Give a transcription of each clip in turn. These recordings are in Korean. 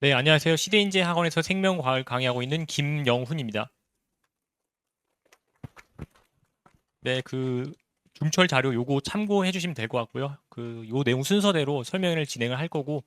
네, 안녕하세요. 시대인재 학원에서 생명과학을 강의하고 있는 김영훈입니다. 네, 그 중철 자료 요거 참고해 주시면 될 것 같고요. 그 요 내용 순서대로 설명을 진행을 할 거고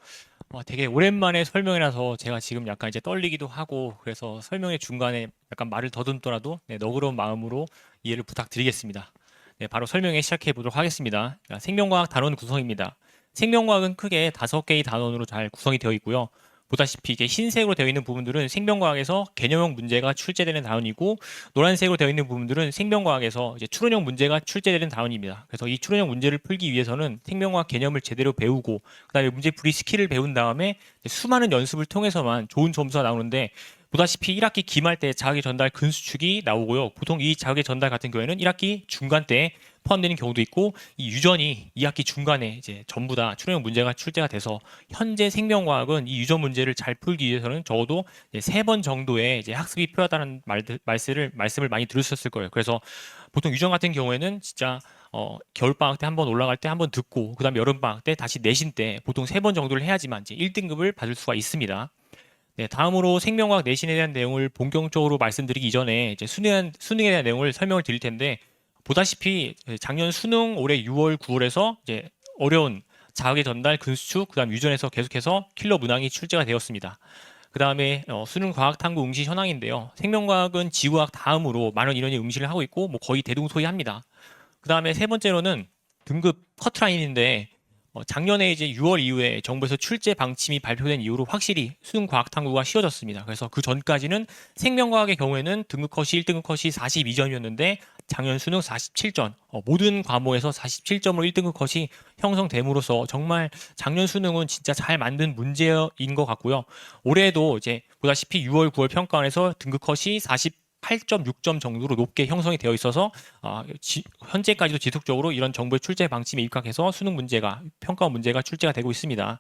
어, 되게 오랜만에 설명이라서 제가 지금 약간 이제 떨리기도 하고 그래서 설명의 중간에 약간 말을 더듬더라도 네, 너그러운 마음으로 이해를 부탁드리겠습니다. 네, 바로 설명에 시작해 보도록 하겠습니다. 자, 생명과학 단원 구성입니다. 생명과학은 크게 다섯 개의 단원으로 잘 구성이 되어 있고요. 보다시피 이게 흰색으로 되어 있는 부분들은 생명과학에서 개념형 문제가 출제되는 단원이고 노란색으로 되어 있는 부분들은 생명과학에서 이제 추론형 문제가 출제되는 단원입니다. 그래서 이 추론형 문제를 풀기 위해서는 생명과학 개념을 제대로 배우고 그다음에 문제 풀이 스킬을 배운 다음에 수많은 연습을 통해서만 좋은 점수가 나오는데 보다시피 1학기 기말 때 자극의 전달 근수축이 나오고요. 보통 이 자극의 전달 같은 경우에는 1학기 중간 때 포함되는 경우도 있고 이 유전이 2학기 중간에 이제 전부 다 출형 문제가 출제가 돼서 현재 생명과학은 이 유전 문제를 잘 풀기 위해서는 적어도 세 번 정도의 이제 학습이 필요하다는 말들, 말씀을 말씀을 많이 들으셨을 거예요. 그래서 보통 유전 같은 경우에는 진짜 어, 겨울방학 때 한 번 올라갈 때 한 번 듣고 그다음 여름방학 때 다시 내신 때 보통 세 번 정도를 해야지만 이제 1등급을 받을 수가 있습니다. 네, 다음으로 생명과학 내신에 대한 내용을 본격적으로 말씀드리기 이전에 이제 수능, 수능에 대한 내용을 설명을 드릴 텐데 보다시피 작년 수능 올해 6월, 9월에서 이제 어려운 자극의 전달, 근수축, 그다음 유전에서 계속해서 킬러 문항이 출제가 되었습니다. 그 다음에 어, 수능 과학 탐구 응시 현황인데요. 생명과학은 지구과학 다음으로 많은 인원이 응시를 하고 있고 뭐 거의 대동소이합니다. 그 다음에 세 번째로는 등급 커트라인인데 어, 작년에 이제 6월 이후에 정부에서 출제 방침이 발표된 이후로 확실히 수능 과학 탐구가 쉬워졌습니다. 그래서 그 전까지는 생명과학의 경우에는 등급 컷이 1등급 컷이 42점이었는데 작년 수능 47점 어, 모든 과목에서 47점으로 1등급 컷이 형성됨으로써 정말 작년 수능은 진짜 잘 만든 문제인 것 같고요. 올해도 이제 보다시피 6월 9월 평가원에서 등급 컷이 40 8.6점 정도로 높게 형성이 되어 있어서 어, 지, 현재까지도 지속적으로 이런 정부의 출제 방침에 입각해서 수능 문제가 평가 문제가 출제가 되고 있습니다.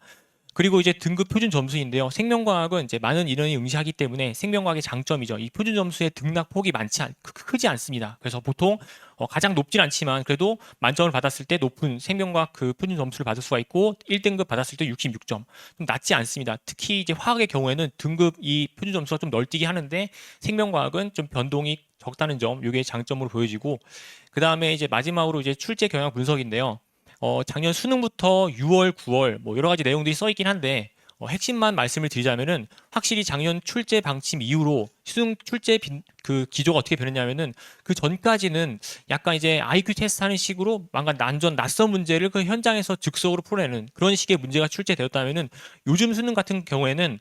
그리고 이제 등급 표준 점수인데요. 생명과학은 이제 많은 인원이 응시하기 때문에 생명과학의 장점이죠. 이 표준 점수의 등락 폭이 많지 않, 크지 않습니다. 그래서 보통 어, 가장 높진 않지만 그래도 만점을 받았을 때 높은 생명과학 그 표준 점수를 받을 수가 있고 1등급 받았을 때 66점. 좀 낮지 않습니다. 특히 이제 화학의 경우에는 등급 이 표준 점수가 좀 널뛰기 하는데 생명과학은 좀 변동이 적다는 점, 이게 장점으로 보여지고 그 다음에 이제 마지막으로 이제 출제 경향 분석인데요. 어, 작년 수능부터 6월, 9월 뭐 여러 가지 내용들이 써 있긴 한데 어, 핵심만 말씀을 드리자면은 확실히 작년 출제 방침 이후로 수능 출제 빈, 그 기조가 어떻게 변했냐면은 그 전까지는 약간 이제 IQ 테스트 하는 식으로 뭔가 난전 낯선 문제를 그 현장에서 즉석으로 풀어내는 그런 식의 문제가 출제되었다면은 요즘 수능 같은 경우에는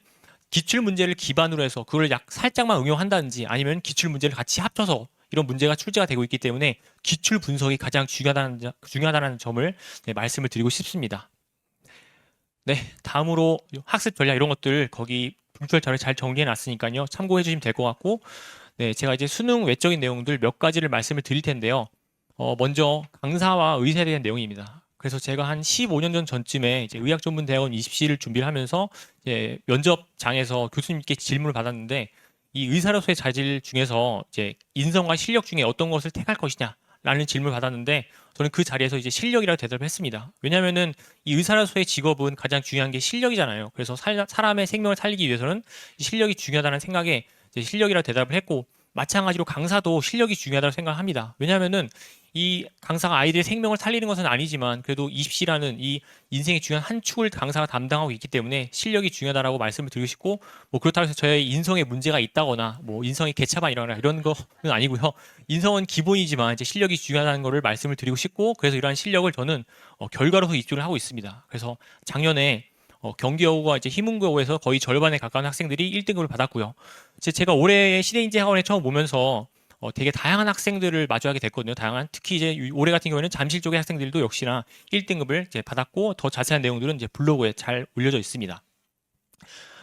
기출 문제를 기반으로 해서 그걸 약 살짝만 응용한다든지 아니면 기출 문제를 같이 합쳐서 이런 문제가 출제가 되고 있기 때문에 기출 분석이 가장 중요하다는, 중요하다는 점을 네, 말씀을 드리고 싶습니다. 네, 다음으로 학습 전략 이런 것들 거기 분출 자료 잘 정리해 놨으니까요. 참고해 주시면 될 것 같고 네, 제가 이제 수능 외적인 내용들 몇 가지를 말씀을 드릴 텐데요. 어, 먼저 강사와 의사에 대한 내용입니다. 그래서 제가 한 15년 전 전쯤에 이제 의학전문대학원 20시를 준비를 하면서 이제 면접장에서 교수님께 질문을 받았는데 이 의사로서의 자질 중에서 이제 인성과 실력 중에 어떤 것을 택할 것이냐 라는 질문을 받았는데 저는 그 자리에서 이제 실력이라고 대답을 했습니다. 왜냐하면은 이 의사로서의 직업은 가장 중요한 게 실력이잖아요. 그래서 살, 사람의 생명을 살리기 위해서는 실력이 중요하다는 생각에 실력이라고 대답을 했고 마찬가지로 강사도 실력이 중요하다고 생각합니다. 왜냐하면은 이 강사가 아이들의 생명을 살리는 것은 아니지만 그래도 입시라는 이 인생의 중요한 한 축을 강사가 담당하고 있기 때문에 실력이 중요하다라고 말씀을 드리고 싶고 뭐 그렇다고 해서 저의 인성에 문제가 있다거나 뭐 인성이 개차반이라거나 이런 거는 아니고요. 인성은 기본이지만 이제 실력이 중요하다는 것을 말씀을 드리고 싶고 그래서 이러한 실력을 저는 어, 결과로서 입주를 하고 있습니다. 그래서 작년에 어, 경기여고가 이제 희문고에서 거의 절반에 가까운 학생들이 1등급을 받았고요. 제가 올해 시대인재 학원에 처음 오면서 어, 되게 다양한 학생들을 마주하게 됐거든요. 다양한 특히 이제 올해 같은 경우에는 잠실 쪽의 학생들도 역시나 1등급을 이제 받았고 더 자세한 내용들은 이제 블로그에 잘 올려져 있습니다.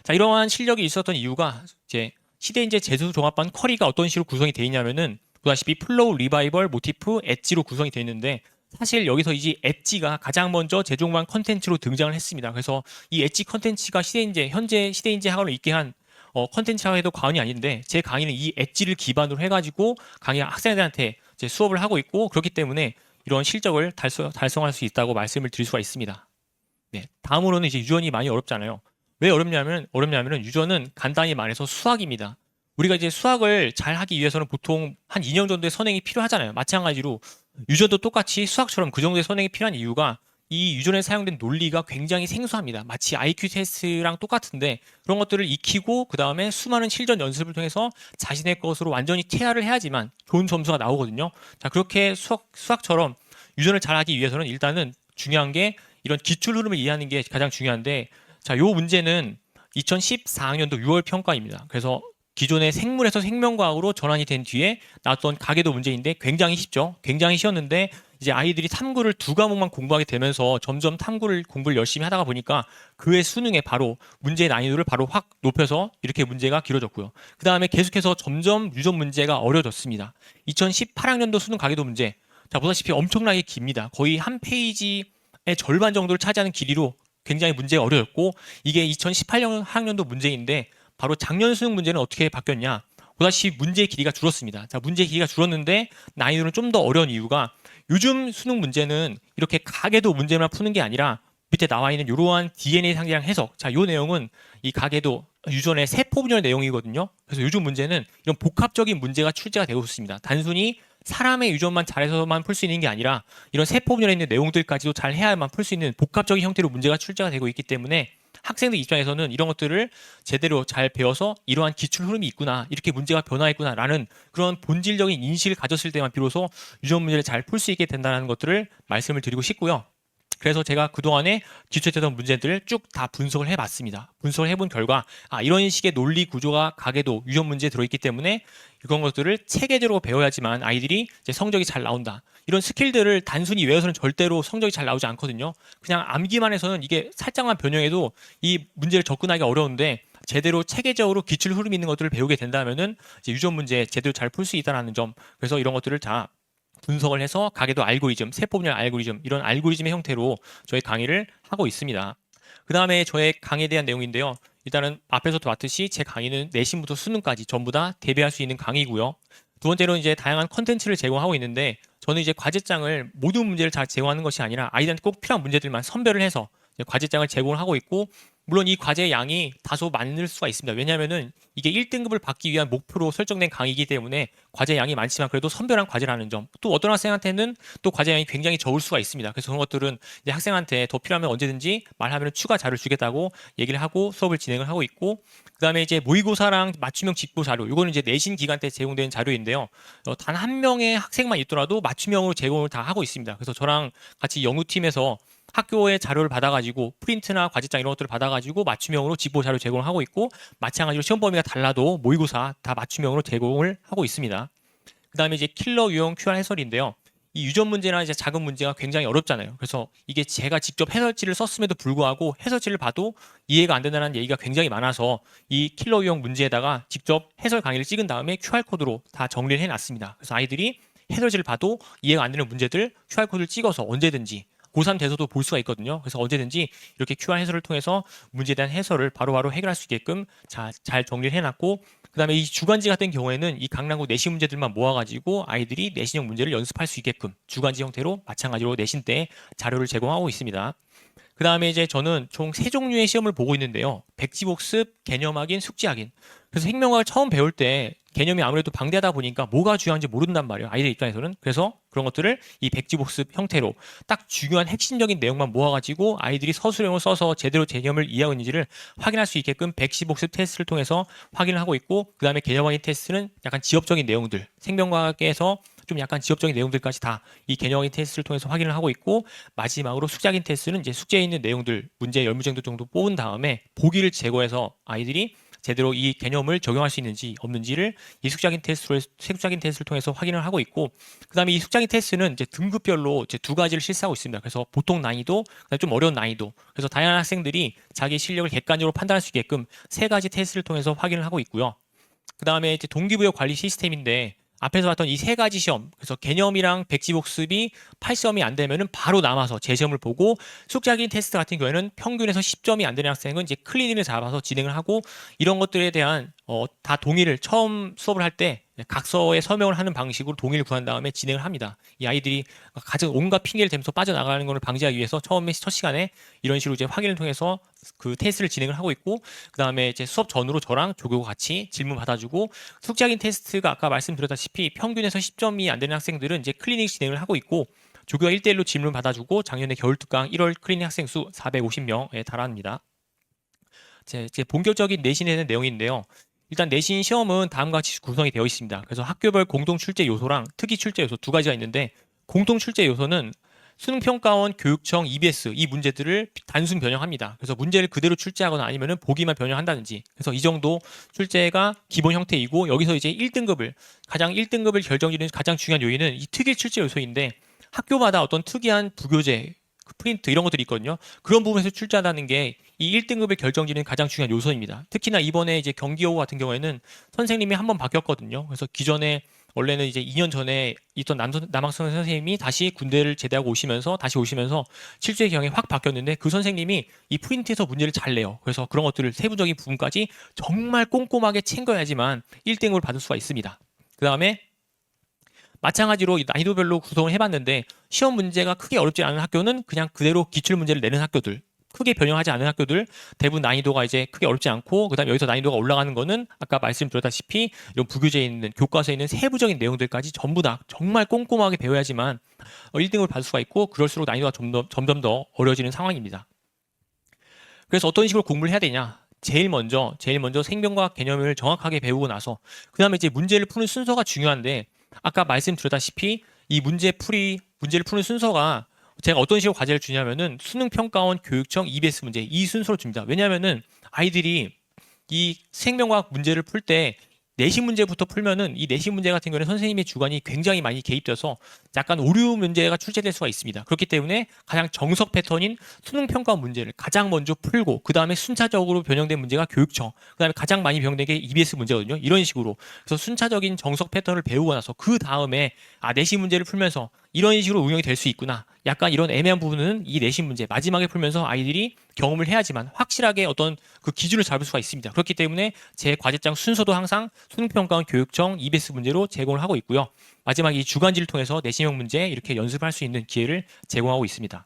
자, 이러한 실력이 있었던 이유가 이제 시대인재 재수 종합반 쿼리가 어떤 식으로 구성이 되어 있냐면은 보다시피 플로우, 리바이벌, 모티프, 엣지로 구성이 되어 있는데 사실 여기서 이제 엣지가 가장 먼저 재종반 컨텐츠로 등장을 했습니다. 그래서 이 엣지 컨텐츠가 시대인재 현재 시대인재 학원을 있게 한 어, 컨텐츠라고 해도 과언이 아닌데 제 강의는 이 엣지를 기반으로 해가지고 강의 학생들한테 이제 수업을 하고 있고 그렇기 때문에 이런 실적을 달성, 달성할 수 있다고 말씀을 드릴 수가 있습니다. 네, 다음으로는 이제 유언이 많이 어렵잖아요. 왜 어렵냐면 어렵냐면은 유전은 간단히 말해서 수학입니다. 우리가 이제 수학을 잘 하기 위해서는 보통 한 2년 정도의 선행이 필요하잖아요. 마찬가지로 유전도 똑같이 수학처럼 그 정도의 선행이 필요한 이유가 이 유전에 사용된 논리가 굉장히 생소합니다. 마치 IQ 테스트랑 똑같은데 그런 것들을 익히고 그 다음에 수많은 실전 연습을 통해서 자신의 것으로 완전히 퇴화를 해야지만 좋은 점수가 나오거든요. 자 그렇게 수학 수학처럼 유전을 잘하기 위해서는 일단은 중요한 게 이런 기출 흐름을 이해하는 게 가장 중요한데 자 요 문제는 2014학년도 6월 평가입니다. 그래서 기존의 생물에서 생명과학으로 전환이 된 뒤에 나왔던 가계도 문제인데 굉장히 쉽죠. 굉장히 쉬웠는데 이제 아이들이 탐구를 두 과목만 공부하게 되면서 점점 탐구를 공부를 열심히 하다가 보니까 그의 수능에 바로 문제의 난이도를 바로 확 높여서 이렇게 문제가 길어졌고요. 그 다음에 계속해서 점점 유전 문제가 어려졌습니다. 2018학년도 수능 가계도 문제. 자, 보다시피 엄청나게 깁니다. 거의 한 페이지의 절반 정도를 차지하는 길이로 굉장히 문제가 어려웠고 이게 2018년 학년도 문제인데 바로 작년 수능 문제는 어떻게 바뀌었냐? 보다시피 문제의 길이가 줄었습니다. 자, 문제의 길이가 줄었는데 난이도는 좀 더 어려운 이유가 요즘 수능 문제는 이렇게 가계도 문제만 푸는 게 아니라 밑에 나와 있는 이러한 DNA 상대량 해석. 자, 요 내용은 이 가계도 유전의 세포 분열 내용이거든요. 그래서 요즘 문제는 이런 복합적인 문제가 출제가 되고 있습니다. 단순히 사람의 유전만 잘해서만 풀 수 있는 게 아니라 이런 세포 분열에 있는 내용들까지도 잘 해야만 풀 수 있는 복합적인 형태로 문제가 출제가 되고 있기 때문에 학생들 입장에서는 이런 것들을 제대로 잘 배워서 이러한 기출 흐름이 있구나 이렇게 문제가 변화했구나라는 그런 본질적인 인식을 가졌을 때만 비로소 유전 문제를 잘 풀 수 있게 된다는 것들을 말씀을 드리고 싶고요. 그래서 제가 그동안에 기출했던 문제들을 쭉 다 분석을 해봤습니다. 분석을 해본 결과 아 이런 식의 논리 구조가 가계도 유전 문제에 들어있기 때문에 이런 것들을 체계적으로 배워야지만 아이들이 성적이 잘 나온다. 이런 스킬들을 단순히 외워서는 절대로 성적이 잘 나오지 않거든요. 그냥 암기만 해서는 이게 살짝만 변형해도 이 문제를 접근하기 어려운데 제대로 체계적으로 기출 흐름 있는 것들을 배우게 된다면은 이제 유전 문제 제대로 잘 풀 수 있다는 점. 그래서 이런 것들을 다 분석을 해서 가계도 알고리즘, 세포 분열 알고리즘 이런 알고리즘의 형태로 저희 강의를 하고 있습니다. 그 다음에 저의 강의에 대한 내용인데요. 일단은 앞에서도 봤듯이 제 강의는 내신부터 수능까지 전부 다 대비할 수 있는 강의고요. 두 번째로 이제 다양한 컨텐츠를 제공하고 있는데 저는 이제 과제장을 모든 문제를 다 제공하는 것이 아니라 아이들한테 꼭 필요한 문제들만 선별을 해서 과제장을 제공을 하고 있고 물론 이 과제의 양이 다소 많을 수가 있습니다. 왜냐하면은 이게 1등급을 받기 위한 목표로 설정된 강의이기 때문에 과제 양이 많지만 그래도 선별한 과제라는 점. 또 어떤 학생한테는 또 과제 양이 굉장히 적을 수가 있습니다. 그래서 그런 것들은 이제 학생한테 더 필요하면 언제든지 말하면 추가 자료를 주겠다고 얘기를 하고 수업을 진행을 하고 있고 그다음에 이제 모의고사랑 맞춤형 직보 자료. 이거는 이제 내신 기간 때 제공되는 자료인데요. 어, 단한 명의 학생만 있더라도 맞춤형으로 제공을 다 하고 있습니다. 그래서 저랑 같이 연구팀에서 학교의 자료를 받아가지고 프린트나 과제장 이런 것들을 받아가지고 맞춤형으로 직보 자료 제공을 하고 있고 마찬가지로 시험 범위가 달라도 모의고사 다 맞춤형으로 제공을 하고 있습니다. 그 다음에 이제 킬러 유형 QR 해설인데요. 이 유전 문제나 이제 작은 문제가 굉장히 어렵잖아요. 그래서 이게 제가 직접 해설지를 썼음에도 불구하고 해설지를 봐도 이해가 안 된다는 얘기가 굉장히 많아서 이 킬러 유형 문제에다가 직접 해설 강의를 찍은 다음에 QR 코드로 다 정리를 해놨습니다. 그래서 아이들이 해설지를 봐도 이해가 안 되는 문제들 QR 코드를 찍어서 언제든지 고3 돼서도 볼 수가 있거든요. 그래서 언제든지 이렇게 QR 해설을 통해서 문제에 대한 해설을 바로 바로 해결할 수 있게끔 자, 잘 정리를 해놨고 그다음에 이 주간지 같은 경우에는 이 강남구 내신 문제들만 모아가지고 아이들이 내신형 문제를 연습할 수 있게끔 주간지 형태로 마찬가지로 내신 때 자료를 제공하고 있습니다. 그 다음에 이제 저는 총 세 종류의 시험을 보고 있는데요. 백지복습, 개념 확인, 숙지 확인. 그래서 생명학을 처음 배울 때 개념이 아무래도 방대하다 보니까 뭐가 중요한지 모른단 말이에요. 아이들 입장에서는. 그래서 그런 것들을 이 백지복습 형태로 딱 중요한 핵심적인 내용만 모아가지고 아이들이 서술형을 써서 제대로 개념을 이해하고 있는지를 확인할 수 있게끔 백지복습 테스트를 통해서 확인을 하고 있고 그 다음에 개념 확인 테스트는 약간 지엽적인 내용들 생명과학에서 좀 약간 지엽적인 내용들까지 다 이 개념 확인 테스트를 통해서 확인을 하고 있고 마지막으로 숙제 확인 테스트는 이제 숙제에 있는 내용들 문제 열무정도 정도 뽑은 다음에 보기를 제거해서 아이들이 제대로 이 개념을 적용할 수 있는지 없는지를 이 숙작인 테스트로 숙작인 테스트를 통해서 확인을 하고 있고 그다음에 이 숙작인 테스트는 이제 등급별로 이제 두 가지를 실시하고 있습니다. 그래서 보통 난이도, 좀 어려운 난이도. 그래서 다양한 학생들이 자기 실력을 객관적으로 판단할 수 있게끔 세 가지 테스트를 통해서 확인을 하고 있고요. 그다음에 이제 동기부여 관리 시스템인데 앞에서 봤던 이 세 가지 시험, 그래서 개념이랑 백지 복습이 8시험이 안 되면은 바로 남아서 재시험을 보고 숙작인 테스트 같은 경우에는 평균에서 10점이 안 되는 학생은 이제 클리닉을 잡아서 진행을 하고 이런 것들에 대한 어, 다 동의를 처음 수업을 할 때 각서에 서명을 하는 방식으로 동의를 구한 다음에 진행을 합니다. 이 아이들이 가장 온갖 핑계를 대면서 빠져나가는 것을 방지하기 위해서 처음에 첫 시간에 이런 식으로 이제 확인을 통해서 그 테스트를 진행을 하고 있고 그 다음에 이제 수업 전후로 저랑 조교가 같이 질문 받아주고 숙제학인 테스트가 아까 말씀드렸다시피 평균에서 10점이 안 되는 학생들은 이제 클리닉 진행을 하고 있고 조교가 1대1로 질문 받아주고 작년에 겨울 특강 1월 클리닉 학생 수 450명에 달합니다. 제, 제 본격적인 내신에 대한 내용인데요. 일단 내신 시험은 다음과 같이 구성이 되어 있습니다. 그래서 학교별 공동 출제 요소랑 특이 출제 요소 두 가지가 있는데 공동 출제 요소는 수능평가원 교육청 EBS 이 문제들을 단순 변형합니다. 그래서 문제를 그대로 출제하거나 아니면은 보기만 변형한다든지. 그래서 이 정도 출제가 기본 형태이고 여기서 이제 1등급을 가장 1등급을 결정짓는 가장 중요한 요인은 이 특일 출제 요소인데 학교마다 어떤 특이한 부교재 그 프린트 이런 것들이 있거든요. 그런 부분에서 출제한다는 게 이 1등급을 결정짓는 가장 중요한 요소입니다. 특히나 이번에 이제 경기여고 같은 경우에는 선생님이 한 번 바뀌었거든요. 그래서 기존에 원래는 이제 2년 전에 있던 남, 남학생 선생님이 다시 군대를 제대하고 오시면서 다시 오시면서 실제 경향이 확 바뀌었는데 그 선생님이 이 프린트에서 문제를 잘 내요. 그래서 그런 것들을 세부적인 부분까지 정말 꼼꼼하게 챙겨야지만 1등급을 받을 수가 있습니다. 그 다음에 마찬가지로 난이도별로 구성을 해봤는데 시험 문제가 크게 어렵지 않은 학교는 그냥 그대로 기출 문제를 내는 학교들 크게 변형하지 않은 학교들 대부분 난이도가 이제 크게 어렵지 않고 그다음에 여기서 난이도가 올라가는 거는 아까 말씀드렸다시피 이런 부교재에 있는 교과서에 있는 세부적인 내용들까지 전부 다 정말 꼼꼼하게 배워야지만 1등을 받을 수가 있고 그럴수록 난이도가 점점, 점점 더 어려워지는 상황입니다. 그래서 어떤 식으로 공부를 해야 되냐? 제일 먼저 제일 먼저 생명과학 개념을 정확하게 배우고 나서 그다음에 이제 문제를 푸는 순서가 중요한데 아까 말씀드렸다시피 이 문제 풀이 문제를 푸는 순서가 제가 어떤 식으로 과제를 주냐면은 수능 평가원 교육청 EBS 문제 이 순서로 줍니다. 왜냐하면은 아이들이 이 생명과학 문제를 풀 때 내신 문제부터 풀면은 이 내신 문제 같은 경우는 선생님의 주관이 굉장히 많이 개입돼서 약간 오류 문제가 출제될 수가 있습니다. 그렇기 때문에 가장 정석 패턴인 수능 평가 문제를 가장 먼저 풀고 그 다음에 순차적으로 변형된 문제가 교육청, 그 다음에 가장 많이 변형된 게 EBS 문제거든요. 이런 식으로 그래서 순차적인 정석 패턴을 배우고 나서 그 다음에 아 내신 문제를 풀면서 이런 식으로 응용이 될 수 있구나. 약간 이런 애매한 부분은 이 내신 문제 마지막에 풀면서 아이들이 경험을 해야지만 확실하게 어떤 그 기준을 잡을 수가 있습니다. 그렇기 때문에 제 과제장 순서도 항상 수능평가원 교육청 EBS 문제로 제공을 하고 있고요. 마지막 이 주간지를 통해서 내신형 문제 이렇게 연습할 수 있는 기회를 제공하고 있습니다.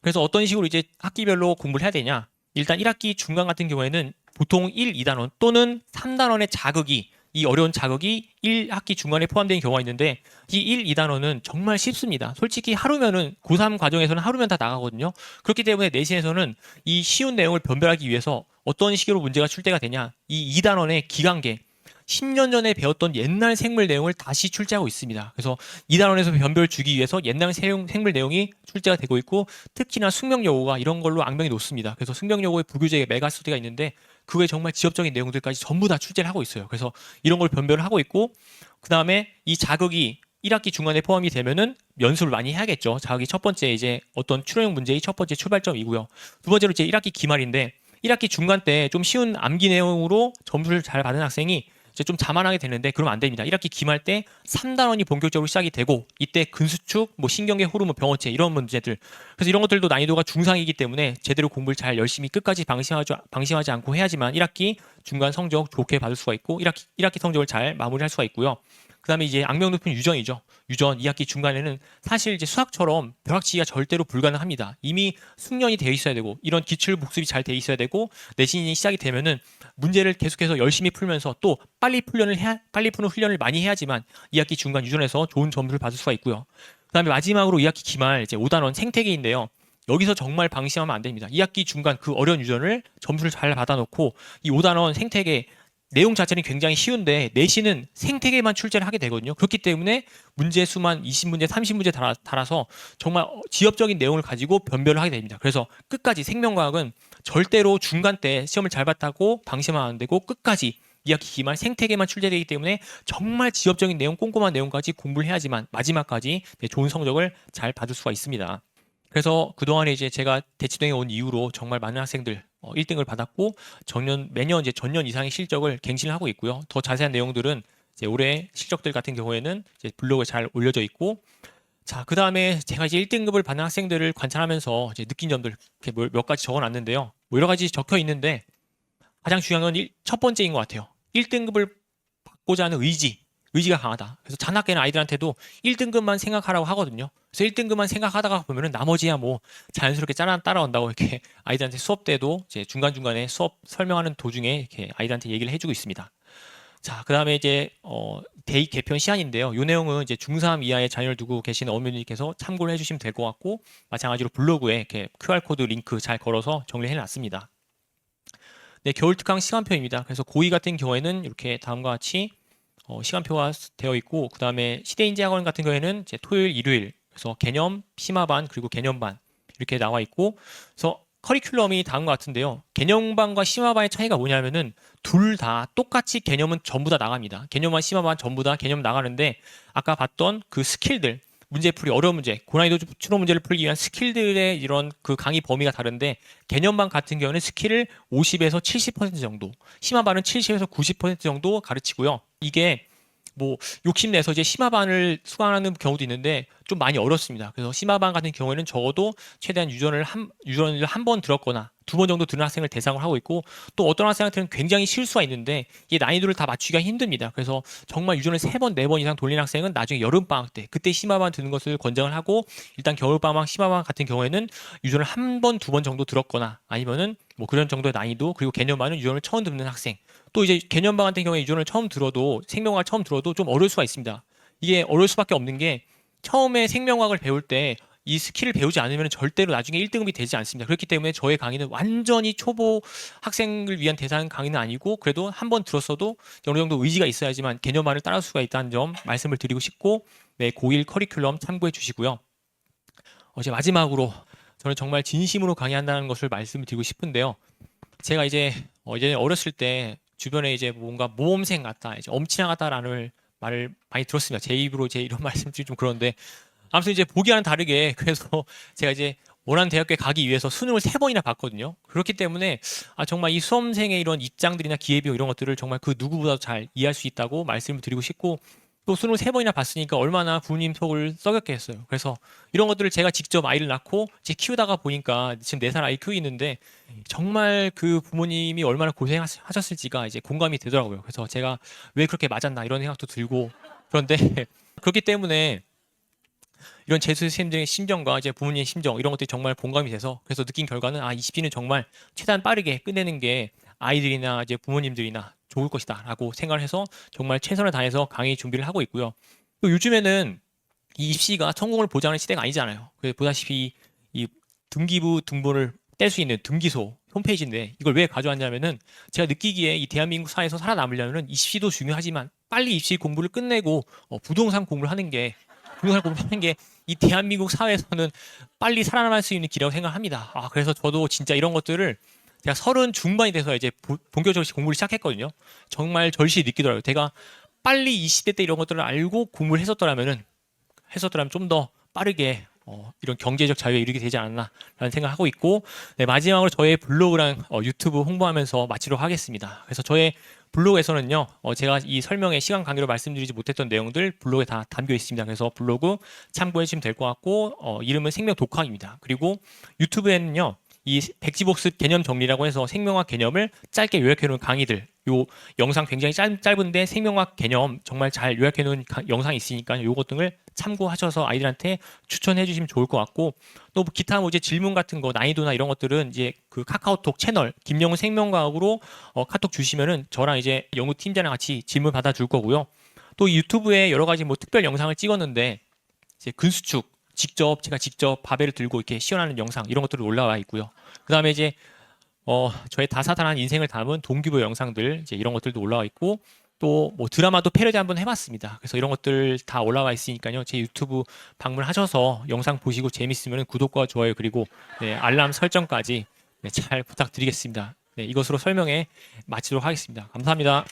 그래서 어떤 식으로 이제 학기별로 공부를 해야 되냐? 일단 1학기 중간 같은 경우에는 보통 1, 2단원 또는 3단원의 자극이 이 어려운 자극이 1학기 중간에 포함된 경우가 있는데 이 1, 2단원은 정말 쉽습니다. 솔직히 하루면은 고3 과정에서는 하루면 다 나가거든요. 그렇기 때문에 내신에서는 이 쉬운 내용을 변별하기 위해서 어떤 식으로 문제가 출제가 되냐 이 2단원의 기간계 10년 전에 배웠던 옛날 생물 내용을 다시 출제하고 있습니다. 그래서 2단원에서 변별 주기 위해서 옛날 생물 내용이 출제가 되고 있고 특히나 숙명여고가 이런 걸로 악명이 높습니다. 그래서 숙명여고의 부교재에 메가스터디가 있는데 그외 정말 지엽적인 내용들까지 전부 다 출제를 하고 있어요. 그래서 이런 걸 변별을 하고 있고 그 다음에 이 자극이 1학기 중간에 포함이 되면은 연습을 많이 해야겠죠. 자극이 첫 번째 이제 어떤 출연형 문제의 첫 번째 출발점이고요. 두 번째로 이제 1학기 기말인데 1학기 중간 때 좀 쉬운 암기 내용으로 점수를 잘 받은 학생이 이제 좀 자만하게 되는데 그러면 안 됩니다. 1학기 기말 때 3단원이 본격적으로 시작이 되고 이때 근수축, 뭐 신경계 호르몬 병원체 이런 문제들 그래서 이런 것들도 난이도가 중상이기 때문에 제대로 공부를 잘 열심히 끝까지 방심하지, 방심하지 않고 해야지만 1학기 중간 성적 좋게 받을 수가 있고 1학기 1학기 성적을 잘 마무리할 수가 있고요. 그 다음에 이제 악명 높은 유전이죠. 유전 2학기 중간에는 사실 이제 수학처럼 벼락치기가 절대로 불가능합니다. 이미 숙련이 되어 있어야 되고 이런 기출 복습이 잘돼 있어야 되고 내신이 시작이 되면은 문제를 계속해서 열심히 풀면서 또 빨리 훈련을 해야 빨리 푸는 훈련을 많이 해야지만 2학기 중간 유전에서 좋은 점수를 받을 수가 있고요. 그다음에 마지막으로 2학기 기말 이제 5단원 생태계인데요. 여기서 정말 방심하면 안 됩니다. 2학기 중간 그 어려운 유전을 점수를 잘 받아놓고 이 5단원 생태계 내용 자체는 굉장히 쉬운데 내신은 생태계만 출제를 하게 되거든요. 그렇기 때문에 문제 수만 20문제, 30문제 달아, 달아서 정말 지엽적인 내용을 가지고 변별을 하게 됩니다. 그래서 끝까지 생명과학은 절대로 중간 때 시험을 잘 봤다고 방심하면 안 되고 끝까지 2학기 기말 생태계만 출제되기 때문에 정말 지엽적인 내용, 꼼꼼한 내용까지 공부를 해야지만 마지막까지 네, 좋은 성적을 잘 받을 수가 있습니다. 그래서 그동안에 이제 제가 대치동에 온 이후로 정말 많은 학생들 1등을 어, 받았고 전년 매년 이제 전년 이상의 실적을 갱신을 하고 있고요. 더 자세한 내용들은 이제 올해 실적들 같은 경우에는 이제 블로그에 잘 올려져 있고 자, 그 다음에 제가 이제 1등급을 받는 학생들을 관찰하면서 이제 느낀 점들 이렇게 몇 가지 적어 놨는데요. 뭐 여러 가지 적혀 있는데 가장 중요한 건 첫 번째인 것 같아요. 1등급을 받고자 하는 의지, 의지가 강하다. 그래서 잔학계는 아이들한테도 1등급만 생각하라고 하거든요. 그래서 1등급만 생각하다가 보면은 나머지야 뭐 자연스럽게 따라 따라온다고 이렇게 아이들한테 수업 때도 이제 중간 중간에 수업 설명하는 도중에 이렇게 아이들한테 얘기를 해주고 있습니다. 자, 그 다음에 이제 어, 대입 개편 시한인데요. 이 내용은 이제 중3 이하의 자녀를 두고 계시는 어머니께서 참고를 해주시면 될 것 같고 마찬가지로 블로그에 이렇게 QR 코드 링크 잘 걸어서 정리해 놨습니다. 네, 겨울 특강 시간표입니다. 그래서 고2 같은 경우에는 이렇게 다음과 같이 어, 시간표가 되어 있고 그 다음에 시대인재 학원 같은 경우에는 이제 토요일, 일요일 그래서 개념, 심화반 그리고 개념반 이렇게 나와 있고 그래서 커리큘럼이 다음과 같은데요. 개념반과 심화반의 차이가 뭐냐면은 둘 다 똑같이 개념은 전부 다 나갑니다. 개념반, 심화반 전부 다 개념 나가는데 아까 봤던 그 스킬들 문제풀이 어려운 문제, 고난이도 추론 문제를 풀기 위한 스킬들의 이런 그 강의 범위가 다른데 개념반 같은 경우는 스킬을 50에서 70% 정도, 심화반은 70에서 90% 정도 가르치고요. 이게 뭐 욕심내서 이제 심화반을 수강하는 경우도 있는데 좀 많이 어렵습니다. 그래서 심화반 같은 경우에는 적어도 최대한 유전을 한 유전을 한 번 들었거나 두 번 정도 들은 학생을 대상으로 하고 있고 또 어떤 학생한테는 굉장히 실수가 있는데 이 난이도를 다 맞추기가 힘듭니다. 그래서 정말 유전을 세 번 네 번 이상 돌린 학생은 나중에 여름 방학 때 그때 심화반 드는 것을 권장을 하고 일단 겨울 방학 심화반 같은 경우에는 유전을 한 번 두 번 정도 들었거나 아니면은 뭐 그런 정도의 난이도 그리고 개념반은 유전을 처음 듣는 학생 또 이제 개념반 같은 경우에 유전을 처음 들어도 생명학을 처음 들어도 좀 어려울 수가 있습니다. 이게 어려울 수밖에 없는 게 처음에 생명학을 배울 때 이 스킬을 배우지 않으면 절대로 나중에 1등급이 되지 않습니다. 그렇기 때문에 저의 강의는 완전히 초보 학생을 위한 대상 강의는 아니고 그래도 한 번 들었어도 어느 정도 의지가 있어야지만 개념화를 따라올 수가 있다는 점 말씀을 드리고 싶고 네, 고1 커리큘럼 참고해 주시고요. 어제 마지막으로 저는 정말 진심으로 강의한다는 것을 말씀을 드리고 싶은데요. 제가 이제 어, 예전에 어렸을 때 주변에 이제 뭔가 모험생 같다, 이제 엄친아 같다라는 말을 많이 들었습니다. 제 입으로 제 이런 말씀드리 좀 그런데 아무튼 이제 보기와는 다르게 그래서 제가 이제 원하는 대학교에 가기 위해서 수능을 세 번이나 봤거든요. 그렇기 때문에 아 정말 이 수험생의 이런 입장들이나 기회비용 이런 것들을 정말 그 누구보다도 잘 이해할 수 있다고 말씀을 드리고 싶고 또 수능을 세 번이나 봤으니까 얼마나 부모님 속을 썩였게 했어요. 그래서 이런 것들을 제가 직접 아이를 낳고 제 키우다가 보니까 지금 네 살 아이 키우고 있는데 정말 그 부모님이 얼마나 고생하셨을지가 이제 공감이 되더라고요. 그래서 제가 왜 그렇게 맞았나 이런 생각도 들고 그런데 그렇기 때문에 이런 재수 선생님들의 심정과 이제 부모님의 심정 이런 것들이 정말 공감이 돼서 그래서 느낀 결과는 아 20기는 정말 최대한 빠르게 끝내는 게 아이들이나 이제 부모님들이나 좋을 것이다 라고 생각을 해서 정말 최선을 다해서 강의 준비를 하고 있고요. 또 요즘에는 이 입시가 성공을 보장하는 시대가 아니잖아요. 그 보다시피 이 등기부 등본을 뗄 수 있는 등기소 홈페이지인데 이걸 왜 가져왔냐면은 제가 느끼기에 이 대한민국 사회에서 살아남으려면은 입시도 중요하지만 빨리 입시 공부를 끝내고 어, 부동산 공부를 하는 게 부동산 공부를 하는 게 이 대한민국 사회에서는 빨리 살아남을 수 있는 길이라고 생각합니다. 아 그래서 저도 진짜 이런 것들을 제가 서른 중반이 돼서 이제 보- 본격적으로 공부를 시작했거든요. 정말 절실히 느끼더라고요. 제가 빨리 이 시대 때 이런 것들을 알고 공부를 했었더라면은 했었더라면 좀 더 빠르게 어, 이런 경제적 자유에 이르게 되지 않았나라는 생각을 하고 있고 네, 마지막으로 저의 블로그랑 어, 유튜브 홍보하면서 마치도록 하겠습니다. 그래서 저의 블로그에서는요, 어, 제가 이 설명에 시간 관계로 말씀드리지 못했던 내용들 블로그에 다 담겨 있습니다. 그래서 블로그 참고해 주시면 될 것 같고 어, 이름은 생명 독학입니다. 그리고 유튜브에는요, 이 백지복습 개념 정리라고 해서 생명학 개념을 짧게 요약해 놓은 강의들 요 영상 굉장히 짧, 짧은데 생명학 개념 정말 잘 요약해 놓은 가- 영상이 있으니까 요것 등을 참고하셔서 아이들한테 추천해 주시면 좋을 것 같고 또뭐 기타 뭐 이제 질문 같은 거 난이도나 이런 것들은 이제 그 카카오톡 채널 김영훈 생명과학으로 어, 카톡 주시면은 저랑 이제 연구 팀장이랑 같이 질문 받아 줄 거고요. 또 유튜브에 여러 가지 뭐 특별 영상을 찍었는데 이제 근수축 직접 제가 직접 바벨을 들고 이렇게 시연하는 영상 이런 것들이 올라와 있고요. 그 다음에 이제 어 저의 다사다난 인생을 담은 동기부 영상들 이제 이런 것들도 올라와 있고 또 뭐 드라마도 패러디 한번 해봤습니다. 그래서 이런 것들 다 올라와 있으니까요. 제 유튜브 방문하셔서 영상 보시고 재밌으면 구독과 좋아요 그리고 네, 알람 설정까지 네, 잘 부탁드리겠습니다. 네, 이것으로 설명에 마치도록 하겠습니다. 감사합니다.